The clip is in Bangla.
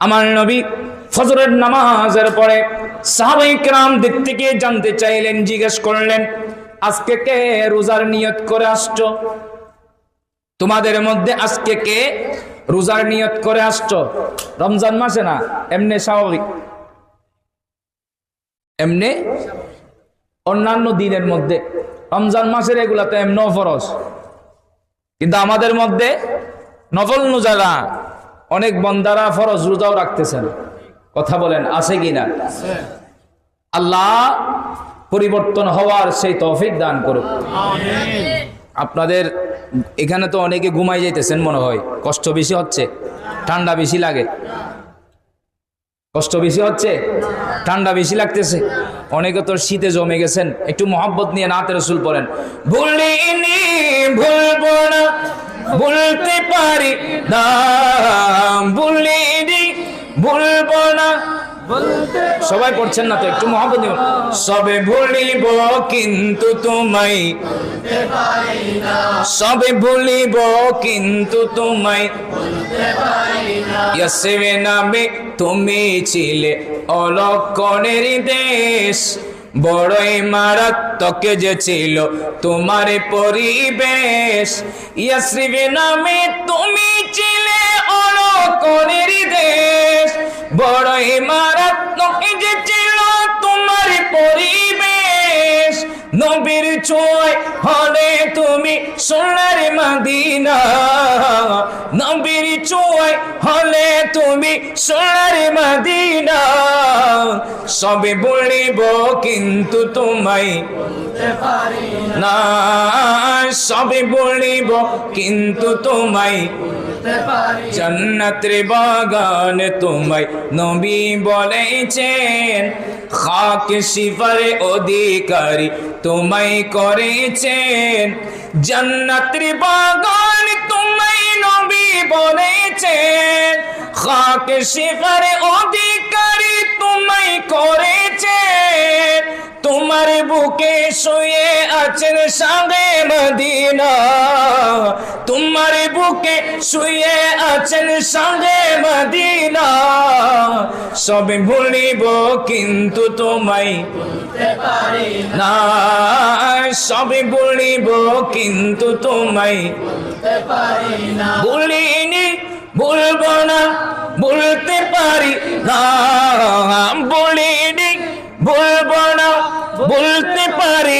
আমার নবী ফজরের নামাজের পরে সাহাবাই কেরাম দিক থেকে জানতে চাইলেন, জিজ্ঞেস করলেন, আজকে কে রোজার নিয়ত করে আসছো? তোমাদের মধ্যে আজকে কে রোজার নিয়ত করে আসছো? রমজান মাসে না, এমনি স্বাভাবিক। এমনি অন্যান্য দিনের মধ্যে। রমজান মাসের এগুলা তো এমন ফরজ। কিন্তু আমাদের মধ্যে নফল নুজারা অনেক বন্দারা ফরজ রোজাও রাখতেছেন। কথা বলেন আছে কিনা? আল্লাহ পরিবর্তন হওয়ার সেই তৌফিক দান করুক। আপনাদের এখানে তো অনেকে ঘুমাই যাইতেছেন মনে হয় কষ্ট বেশি হচ্ছে ঠান্ডা বেশি লাগে। কষ্ট বেশি হচ্ছে ঠান্ডা বেশি লাগতেছে। অনেকে তো শীতে জমে গেছেন একটু মহব্বত নিয়ে নাতে রসুল পড়েন ভুলিনি ভুলবো না ভুলতে পারি না। সবাই পড়ছেন না তো, একটু মহব্বত সবে ভুলিব কিন্তু তোমায়। সবে ভুলিব কিন্তু তোমায়। নামে তুমি ছিলে অলক্ষণের দেশ। বড়ই মারাত্মক যে ছিল তোমার পরিবেশ। ইয়াসরিবে নামে তুমি ছিলে অলক্ষণের বড়ই মারাত্মক যে ছিল তোমার পরিবেশ নবীর ছোঁয় হলে তুমি সোনার মাদিনা। নবীর ছোঁয় হলে তুমি সোনার মাদিনা। সবে বলিব কিন্তু তোমায় না। সবে বলিব, কিন্তু তোমায় জান্নাতের বাগান তোমায় নবী বলেছেন, খাক শিফারে অধিকারী তোমায় করেছেন, জান্নাতের বাগান তোমায় নবী বলেছেন, খাক শিফারে অধিকারী তোমায় করেছেন, তোমার বুকে শুয়ে আছেন সাগে মদিনা। তোমার বুকে শুয়ে আছেন সাগে মদিনা। সবে ভুলিব কিন্তু তোমায়। না, সবে বলিব কিন্তু তোমায়। বলিনি বলব না বলতে পারি না। বলিনি বলব না বলতে পারি